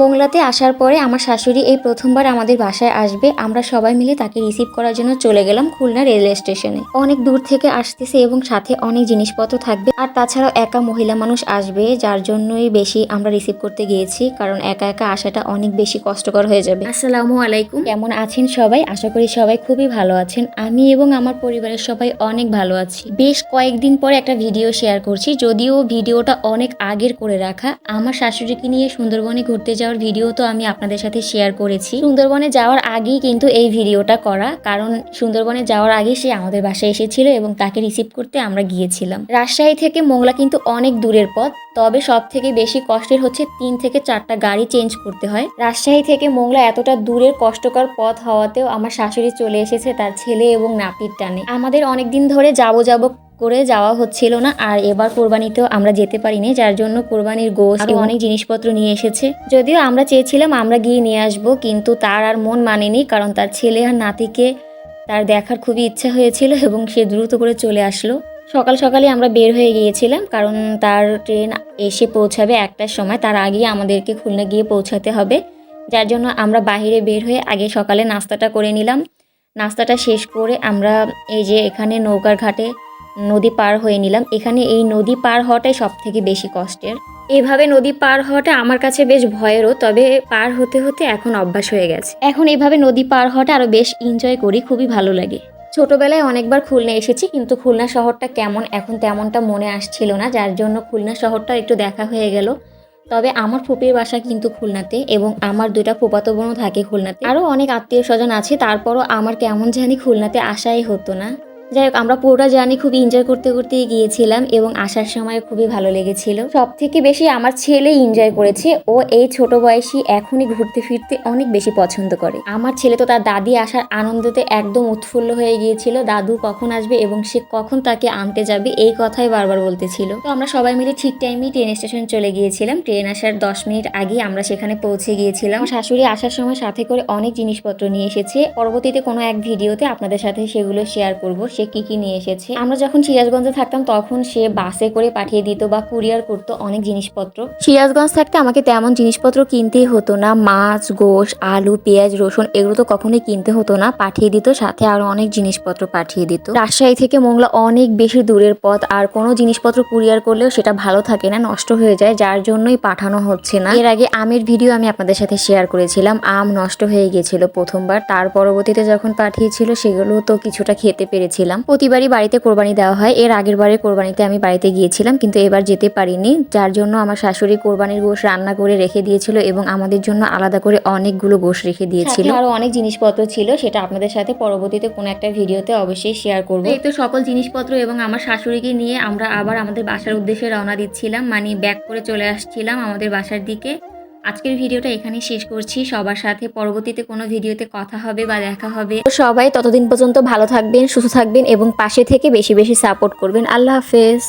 মোংলাতে আসার পরে আমার শাশুড়ি এই প্রথমবার আমাদের বাসায় আসবে। আমরা সবাই মিলে তাকে রিসিভ করার জন্য চলে গেলাম খুলনা রেলওয়ে স্টেশনে অনেক দূর থেকে আসতেছে এবং সাথে অনেক জিনিসপত্র থাকবে। আর তাছাড়াও একা মহিলা মানুষ আসবে যার জন্যই বেশি আমরা রিসিভ করতে গিয়েছি কারণ একা একা আসাটা অনেক বেশি কষ্টকর হয়ে যাবে। আসসালামু আলাইকুম। কেমন আছেন সবাই? আশা করি সবাই খুবই ভালো আছেন। আমি এবং আমার পরিবারের সবাই অনেক ভালো আছি। বেশ কয়েকদিন পরে একটা ভিডিও শেয়ার করছি যদিও ভিডিওটা অনেক আগের করে রাখা। আমার শাশুড়িকে নিয়ে সুন্দরবনে ঘুরতে যাওয়ার ভিডিও তো আমি আপনাদের সাথে শেয়ার করেছি। সুন্দরবনে যাওয়ার আগেই কিন্তু এই ভিডিওটা করা, কারণ সুন্দরবনে যাওয়ার আগে সে আমাদের বাসায় এসেছিল এবং তাকে রিসিভ করতে আমরা গিয়েছিলাম। রাজশাহী থেকে মোংলা কিন্তু অনেক দূরের পথ, তবে সব থেকে বেশি কষ্টের হচ্ছে তিন থেকে চারটা গাড়ি চেঞ্জ করতে হয়। রাজশাহী থেকে মোংলা এতটা দূরের কষ্টকর পথ হওয়াতেও আমার শাশুড়ি চলে এসেছে তার ছেলে এবং নাপির টানে। আমাদের অনেক দিন ধরে যাব যাব করে যাওয়া হচ্ছিল না আর এবার কোরবানিতেও আমরা যেতে পারিনি যার জন্য কোরবানির আরও অনেক জিনিসপত্র নিয়ে এসেছে। যদিও আমরা চেয়েছিলাম আমরা গিয়ে নিয়ে আসব কিন্তু তার আর মন মানেনি কারণ তার ছেলে আর নাতিকে তার দেখার খুবই ইচ্ছা হয়েছিল এবং সে দ্রুত করে চলে আসলো। সকাল সকালে আমরা বের হয়ে গিয়েছিলাম কারণ তার ট্রেন এসে পৌঁছাবে একটার সময় তার আগেই আমাদেরকে খুলনা গিয়ে পৌঁছাতে হবে। যার জন্য আমরা বাইরে বের হয়ে আগে সকালে নাস্তাটা করে নিলাম। নাস্তাটা শেষ করে আমরা এই যে এখানে নৌকার ঘাটে নদী পার হয়ে নিলাম। এখানে এই নদী পার হওয়াটাই সব থেকে বেশি কষ্টের। এভাবে নদী পার হওয়াটা আমার কাছে বেশ ভয়েরও, তবে পার হতে হতে এখন অভ্যাস হয়ে গেছে। এখন এভাবে নদী পার হওয়াটা আরও বেশ এনজয় করি, খুবই ভালো লাগে। ছোটবেলায় অনেকবার খুলনা এসেছি, কিন্তু খুলনা শহরটা কেমন, এখন তেমনটা মনে আসছিল না, যার জন্য খুলনা শহরটা একটু দেখা হয়ে গেল। তবে আমার ফুপির বাসা কিন্তু খুলনাতে এবং আমার দুটা ফুপাতো বোনও থাকে খুলনাতে। আরও অনেক আত্মীয় স্বজন আছে, তারপরও আমার কেমন জানি খুলনাতে আসাই হতো না। যাই হোক, আমরা পুরোটা জার্নি খুব এনজয় করতে করতে গিয়েছিলাম এবং আসার সময় খুবই ভালো লেগেছিল। সব থেকে বেশি আমার ছেলে এনজয় করেছে। ও এই ছোট বয়সী এখনই ঘুরতে ফিরতে অনেক বেশি পছন্দ করে। আমার ছেলে তো তার দাদি আসার আনন্দতে একদম উৎফুল্ল হয়ে গিয়েছিল। দাদু কখন আসবে এবং সে কখন তাকে আনতে যাবে এই কথাই বারবার বলতেছিল। তো আমরা সবাই মিলে ঠিক টাইমেই ট্রেন স্টেশন চলে গিয়েছিলাম। ট্রেন আসার দশ মিনিট আগেই আমরা সেখানে পৌঁছে গিয়েছিলাম। শাশুড়ি আসার সময় সাথে করে অনেক জিনিসপত্র নিয়ে এসেছে। পরবর্তীতে কোনো এক ভিডিওতে আপনাদের সাথে সেগুলো শেয়ার করব। সে কি কি নিয়ে এসেছে? আমরা যখন সিরাজগঞ্জে থাকতাম, তখন সে বাসে করে পাঠিয়ে দিত বা কুরিয়ার করতো অনেক জিনিসপত্র। সিরাজগঞ্জ থাকতে আমাকে তেমন জিনিসপত্র কিনতেই হতো না। মাছ, গোশ, আলু, পেঁয়াজ, রসুন এগুলো তো কখনোই কিনতে হতো না। পাঠিয়ে দিত, সাথে আরও অনেক জিনিসপত্র পাঠিয়ে দিত। রাজশাহী থেকে মোংলা অনেক বেশি দূরের পথ। আর কোনো জিনিসপত্র কুরিয়ার করলেও সেটা ভালো থাকে না, নষ্ট হয়ে যায়, যার জন্যই পাঠানো হচ্ছে না। এর আগে আমের ভিডিও আমি আপনাদের সাথে শেয়ার করেছিলাম। আম নষ্ট হয়ে গিয়েছিল প্রথমবার। তার পরবর্তীতে যখন পাঠিয়েছিল, সেগুলো তো কিছুটা খেতে পেরেছিলাম। প্রতিবারই বাড়িতে কোরবানি দেওয়া হয়। এর আগের বারে কোরবানিতে আমি বাড়িতে গিয়েছিলাম কিন্তু এবার যেতে পারিনি। যার জন্য আমার শাশুড়ি কোরবানির গোশ রান্না করে রেখে দিয়েছিল এবং আমাদের জন্য আলাদা করে অনেকগুলো গোশ রেখে দিয়েছিল। আরও অনেক জিনিসপত্র ছিল সেটা আপনাদের সাথে পরবর্তীতে কোনো একটা ভিডিওতে অবশ্যই শেয়ার করব। এই তো সকল জিনিসপত্র এবং আমার শাশুড়িকে নিয়ে আমরা আবার আমাদের বাসার উদ্দেশ্যে রওনা দিচ্ছিলাম। মানে ব্যাক করে চলে আসছিলাম আমাদের বাসার দিকে। আজকের ভিডিওটা এখানে শেষ করছি। সবার সাথে পরবর্তীতে কোনো ভিডিওতে কথা হবে বা দেখা হবে। সবাই ততদিন পর্যন্ত ভালো থাকবেন, সুস্থ থাকবেন এবং পাশে থেকে বেশি বেশি সাপোর্ট করবেন। আল্লাহ হাফেজ।